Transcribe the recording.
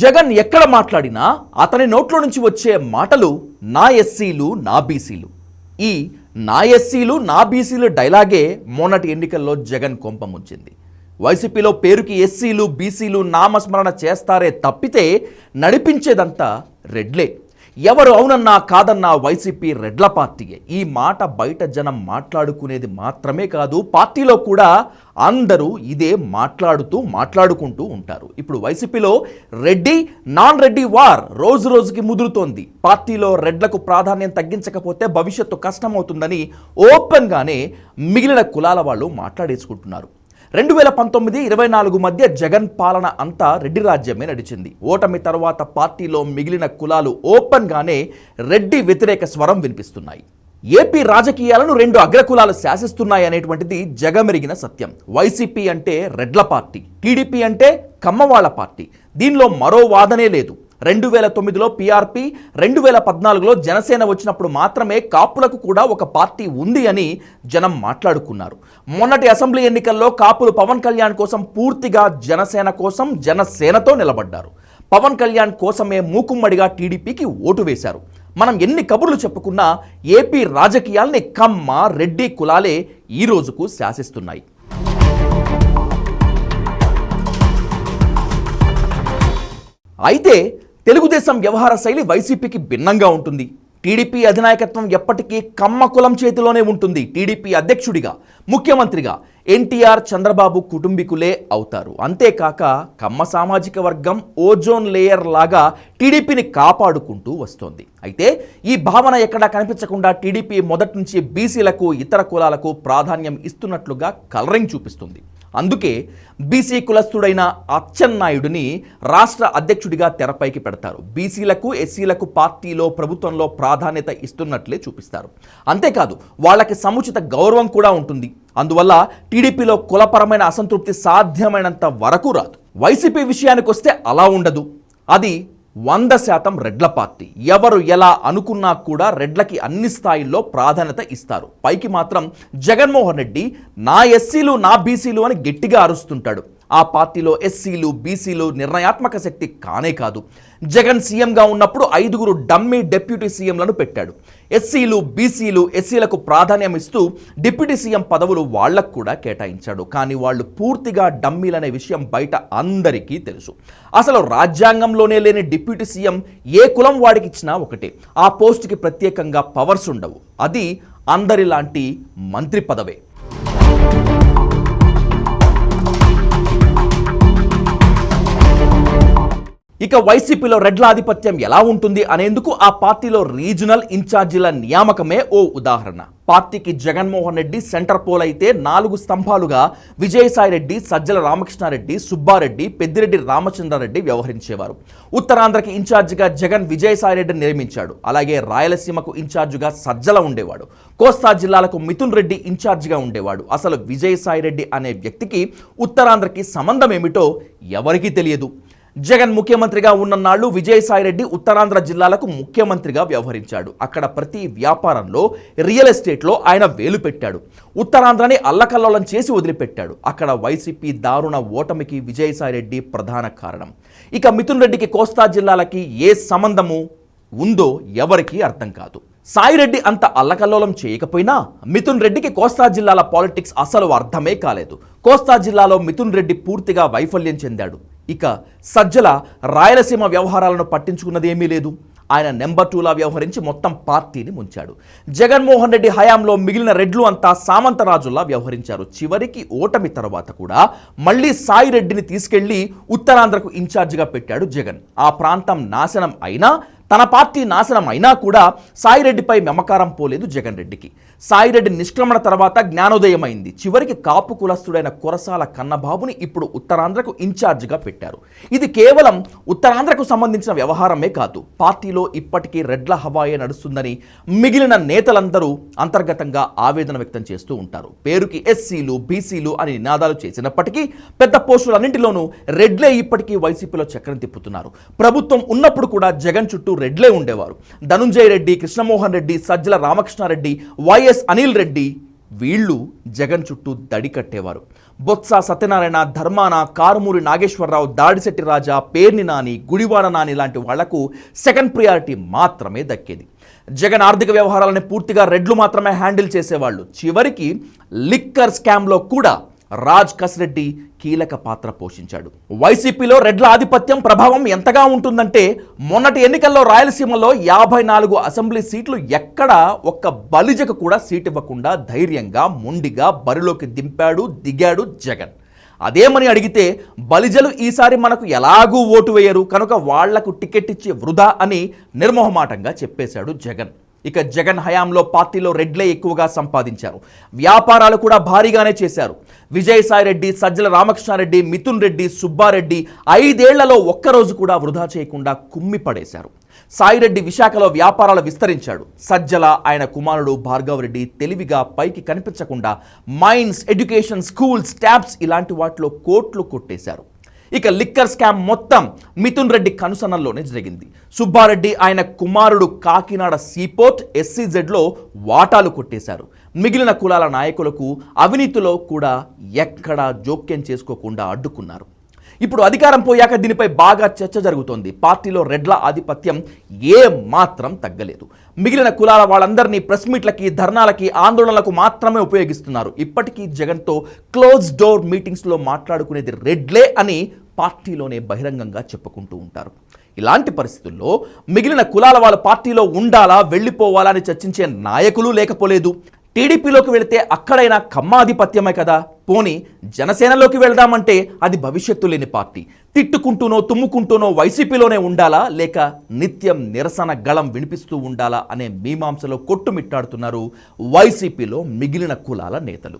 జగన్ ఎక్కడ మాట్లాడినా అతని నోట్లో నుంచి వచ్చే మాటలు నా ఎస్సీలు నా బీసీలు. ఈ నా ఎస్సీలు నా బీసీలు డైలాగే మొన్నటి ఎన్నికల్లో జగన్ కొంపముంచింది వైసీపీలో పేరుకి ఎస్సీలు బీసీలు నామస్మరణ చేస్తారే తప్పితే నడిపించేదంతా రెడ్లే ఎవరు అవునన్నా కాదన్నా వైసీపీ రెడ్ల పార్టీయే. ఈ మాట బయట జనం మాట్లాడుకునేది మాత్రమే కాదు పార్టీలో కూడా అందరూ ఇదే మాట్లాడుతూ మాట్లాడుకుంటూ ఉంటారు. ఇప్పుడు వైసీపీలో రెడ్డి నాన్ రెడ్డి వార్ రోజు రోజుకి ముదురుతోంది. పార్టీలో రెడ్లకు ప్రాధాన్యం తగ్గించకపోతే భవిష్యత్తు కష్టమవుతుందని ఓపెన్గానే మిగిలిన కులాల వాళ్ళు మాట్లాడేసుకుంటున్నారు. రెండు వేల పంతొమ్మిది ఇరవై నాలుగు మధ్య జగన్ పాలన అంతా రెడ్డి రాజ్యమే నడిచింది. ఓటమి తర్వాత పార్టీలో మిగిలిన కులాలు ఓపెన్గానే రెడ్డి వ్యతిరేక స్వరం వినిపిస్తున్నాయి. ఏపీ రాజకీయాలను రెండు అగ్రకులాలు శాసిస్తున్నాయి అనేటువంటిది జగమెరిగిన సత్యం. వైసీపీ అంటే రెడ్ల పార్టీ టీడీపీ అంటే కమ్మవాళ్ళ పార్టీ. దీనిలో మరో వాదనే లేదు. రెండు వేల తొమ్మిదిలో పీఆర్పీ రెండు వేల పద్నాలుగులో జనసేన వచ్చినప్పుడు మాత్రమే కాపులకు కూడా ఒక పార్టీ ఉంది అని జనం మాట్లాడుకున్నారు. మొన్నటి అసెంబ్లీ ఎన్నికల్లో కాపులు పవన్ కళ్యాణ్ కోసం పూర్తిగా జనసేన కోసం జనసేనతో నిలబడ్డారు. పవన్ కళ్యాణ్ కోసమే మూకుమ్మడిగా టీడీపీకి ఓటు వేశారు. మనం ఎన్ని కబుర్లు చెప్పుకున్నా ఏపీ రాజకీయాల్ని కమ్మ రెడ్డి కులాలే ఈ రోజుకు శాసిస్తున్నాయి. అయితే తెలుగుదేశం వ్యవహార శైలి వైసీపీకి భిన్నంగా ఉంటుంది. టీడీపీ అధినాయకత్వం ఎప్పటికీ కమ్మ కులం చేతిలోనే ఉంటుంది. టీడీపీ అధ్యక్షుడిగా ముఖ్యమంత్రిగా ఎన్టీఆర్ చంద్రబాబు కుటుంబీకులే అవుతారు. అంతేకాక కమ్మ సామాజిక వర్గం ఓజోన్ లేయర్ లాగా టీడీపీని కాపాడుకుంటూ వస్తోంది. అయితే ఈ భావన ఎక్కడా కనిపించకుండా టీడీపీ మొదటి నుంచి బీసీలకు ఇతర కులాలకు ప్రాధాన్యం ఇస్తున్నట్లుగా కలరింగ్ చూపిస్తుంది. అందుకే బీసీ కులస్థుడైన అచ్చెన్నాయుడిని రాష్ట్ర అధ్యక్షుడిగా తెరపైకి పెడతారు. బీసీలకు ఎస్సీలకు పార్టీలో ప్రభుత్వంలో ప్రాధాన్యత ఇస్తున్నట్లే చూపిస్తారు. అంతేకాదు వాళ్ళకి సముచిత గౌరవం కూడా ఉంటుంది. అందువల్ల టీడీపీలో కులపరమైన అసంతృప్తి సాధ్యమైనంత వరకు రాదు. వైసీపీ విషయానికి వస్తే అలా ఉండదు. అది వంద శాతం రెడ్ల పార్టీ. ఎవరు ఎలా అనుకున్నా కూడా రెడ్లకి అన్ని స్థాయిల్లో ప్రాధాన్యత ఇస్తారు. పైకి మాత్రం జగన్మోహన్ రెడ్డి నా ఎస్సీలు నా బీసీలు అని గట్టిగా అరుస్తుంటాడు. ఆ పార్టీలో ఎస్సీలు బీసీలు నిర్ణయాత్మక శక్తి కానే కాదు. జగన్ సీఎంగా ఉన్నప్పుడు ఐదుగురు డమ్మీ డెప్యూటీ సీఎంలను పెట్టాడు. ఎస్సీలు బీసీలు ఎస్సీలకు ప్రాధాన్యం ఇస్తూ డిప్యూటీ సీఎం పదవులు వాళ్ళకు కూడా కేటాయించాడు. కానీ వాళ్ళు పూర్తిగా డమ్మీలనే విషయం బయట అందరికీ తెలుసు. అసలు రాజ్యాంగంలోనే లేని డిప్యూటీ సీఎం ఏ కులం వాడికి ఇచ్చినా ఒకటే. ఆ పోస్టుకి ప్రత్యేకంగా పవర్స్ ఉండవు. అది అందరిలాంటి మంత్రి పదవే. ఇక వైసీపీలో రెడ్ల ఆధిపత్యం ఎలా ఉంటుంది అనేందుకు ఆ పార్టీలో రీజనల్ ఇన్ఛార్జీల నియామకమే ఓ ఉదాహరణ. పార్టీకి జగన్మోహన్ రెడ్డి సెంటర్ పోల్ అయితే నాలుగు స్తంభాలుగా విజయసాయిరెడ్డి సజ్జల రామకృష్ణారెడ్డి సుబ్బారెడ్డి పెద్దిరెడ్డి రామచంద్రారెడ్డి వ్యవహరించేవారు. ఉత్తరాంధ్రకి ఇన్ఛార్జిగా జగన్ విజయసాయిరెడ్డిని నియమించాడు. అలాగే రాయలసీమకు ఇన్ఛార్జిగా సజ్జల ఉండేవాడు. కోస్తా జిల్లాలకు మిథున్ రెడ్డి ఇన్ఛార్జిగా ఉండేవాడు. అసలు విజయసాయిరెడ్డి అనే వ్యక్తికి ఉత్తరాంధ్రకి సంబంధం ఏమిటో ఎవరికీ తెలియదు. జగన్ ముఖ్యమంత్రిగా ఉన్ననాళ్ళు విజయసాయిరెడ్డి ఉత్తరాంధ్ర జిల్లాలకు ముఖ్యమంత్రిగా వ్యవహరించాడు. అక్కడ ప్రతి వ్యాపారంలో రియల్ ఎస్టేట్లో ఆయన వేలు పెట్టాడు. ఉత్తరాంధ్రని అల్లకల్లోలం చేసి వదిలిపెట్టాడు. అక్కడ వైసీపీ దారుణ ఓటమికి విజయసాయిరెడ్డి ప్రధాన కారణం. ఇక మిథున్ రెడ్డికి కోస్తా జిల్లాలకి ఏ సంబంధము ఉందో ఎవరికీ అర్థం కాదు. సాయిరెడ్డి అంత అల్లకల్లోలం చేయకపోయినా మిథున్ రెడ్డికి కోస్తా జిల్లాల పాలిటిక్స్ అసలు అర్థమే కాలేదు. కోస్తా జిల్లాలో మిథున్ రెడ్డి పూర్తిగా వైఫల్యం చెందాడు. ఇక సజ్జల రాయలసీమ వ్యవహారాలను పట్టించుకున్నది ఏమీ లేదు. ఆయన నెంబర్ టూలా వ్యవహరించి మొత్తం పార్టీని ముంచాడు. జగన్మోహన్ రెడ్డి హయాంలో మిగిలిన రెడ్లు అంతా సామంతరాజుల్లా వ్యవహరించారు. చివరికి ఓటమి తర్వాత కూడా మళ్ళీ సాయి రెడ్డిని తీసుకెళ్ళి ఉత్తరాంధ్రకు ఇన్ఛార్జిగా పెట్టాడు జగన్. ఆ ప్రాంతం నాశనం అయినా తన పార్టీ నాశనం అయినా కూడా సాయిరెడ్డిపై మమకారం పోలేదు జగన్ రెడ్డికి. సాయిరెడ్డి నిష్క్రమణ తర్వాత జ్ఞానోదయం అయింది చివరికి కాపు కులస్తుడైన కురసాల కన్నబాబుని ఇప్పుడు ఉత్తరాంధ్రకు ఇన్ఛార్జిగా పెట్టారు. ఇది కేవలం ఉత్తరాంధ్రకు సంబంధించిన వ్యవహారమే కాదు. పార్టీలో ఇప్పటికీ రెడ్ల హవాయే నడుస్తుందని మిగిలిన నేతలందరూ అంతర్గతంగా ఆవేదన వ్యక్తం చేస్తూ ఉంటారు. పేరుకి ఎస్సీలు బీసీలు అని నినాదాలు చేసినప్పటికీ పెద్ద పోస్టులన్నింటిలోనూ రెడ్లే ఇప్పటికీ వైసీపీలో చక్రం తిప్పుతున్నారు. ప్రభుత్వం ఉన్నప్పుడు కూడా జగన్ చుట్టూ రెడ్లే ఉండేవారు. ధనుంజయ రెడ్డి కృష్ణమోహన్ రెడ్డి సజ్జల రామకృష్ణారెడ్డి వైఎస్ అనిల్ రెడ్డి వీళ్ళు జగన్ చుట్టూ దడి కట్టేవారు. బొత్స సత్యనారాయణ ధర్మాన కారుమూరి నాగేశ్వరరావు దాడిశెట్టి రాజా పేర్ని నాని గుడివాడ నాని లాంటి వాళ్ళకు సెకండ్ ప్రియారిటీ మాత్రమే దక్కేది. జగన్ ఆర్థిక వ్యవహారాలని పూర్తిగా రెడ్లు మాత్రమే హ్యాండిల్ చేసేవాళ్ళు. చివరికి లిక్కర్ స్కామ్లో కూడా రాజ్ కసిరెడ్డి కీలక పాత్ర పోషించాడు. వైసీపీలో రెడ్ల ఆధిపత్యం ప్రభావం ఎంతగా ఉంటుందంటే మొన్నటి ఎన్నికల్లో రాయలసీమలో యాభై నాలుగు అసెంబ్లీ సీట్లు ఎక్కడ ఒక్క బలిజకు కూడా సీట్ ఇవ్వకుండా ధైర్యంగా మొండిగా బరిలోకి దింపాడు దిగాడు జగన్. అదేమని అడిగితే బలిజలు ఈసారి మనకు ఎలాగూ ఓటు వేయరు కనుక వాళ్ళకు టికెట్ ఇచ్చి వృధా అని నిర్మోహమాటంగా చెప్పేశాడు జగన్. ఇక జగన్ హయాంలో పార్టీలో రెడ్లే ఎక్కువగా సంపాదించారు. వ్యాపారాలు కూడా భారీగానే చేశారు. విజయసాయిరెడ్డి సజ్జల రామకృష్ణారెడ్డి మిథున్ రెడ్డి సుబ్బారెడ్డి ఐదేళ్ళలో ఒక్కరోజు కూడా వృధా చేయకుండా కుమ్మి పడేశారు. సాయిరెడ్డి విశాఖలో వ్యాపారాలు విస్తరించాడు. సజ్జల ఆయన కుమారుడు భార్గవరెడ్డి తెలివిగా పైకి కనిపించకుండా మైన్స్ ఎడ్యుకేషన్ స్కూల్స్ ట్యాబ్స్ ఇలాంటి వాటిలో కోట్లు కొట్టేశారు. ఇక లిక్కర్ స్కామ్ మొత్తం మిథున్ రెడ్డి కనుసన్నల్లోనే జరిగింది. సుబ్బారెడ్డి ఆయన కుమారుడు కాకినాడ సీపోర్ట్ ఎస్సీజెడ్లో వాటాలు కొట్టేశారు. మిగిలిన కులాల నాయకులకు అవినీతిలో కూడా ఎక్కడా జోక్యం చేసుకోకుండా అడ్డుకున్నారు. ఇప్పుడు అధికారం పోయాక దీనిపై బాగా చర్చ జరుగుతోంది. పార్టీలో రెడ్ల ఆధిపత్యం ఏ మాత్రం తగ్గలేదు. మిగిలిన కులాల వాళ్ళందరినీ ప్రెస్ మీట్లకి ధర్నాలకి ఆందోళనలకు మాత్రమే ఉపయోగిస్తున్నారు. ఇప్పటికీ జగన్తో క్లోజ్ డోర్ మీటింగ్స్లో మాట్లాడుకునేది రెడ్లే అని పార్టీలోనే బహిరంగంగా చెప్పుకుంటూ ఉంటారు. ఇలాంటి పరిస్థితుల్లో మిగిలిన కులాల వాళ్ళ పార్టీలో ఉండాలా వెళ్ళిపోవాలా అని చర్చించే నాయకులు లేకపోలేదు. టీడీపీలోకి వెళితే అక్కడైనా కమ్మాధిపత్యమే కదా. పోని జనసేనలోకి వెళ్దామంటే అది భవిష్యత్తు లేని పార్టీ. తిట్టుకుంటూనో తుమ్ముకుంటూనో వైసీపీలోనే ఉండాలా? లేక నిత్యం నిరసన గళం వినిపిస్తూ ఉండాలా? అనే మీమాంసలో కొట్టుమిట్టాడుతున్నారు వైసీపీలో మిగిలిన కులాల నేతలు.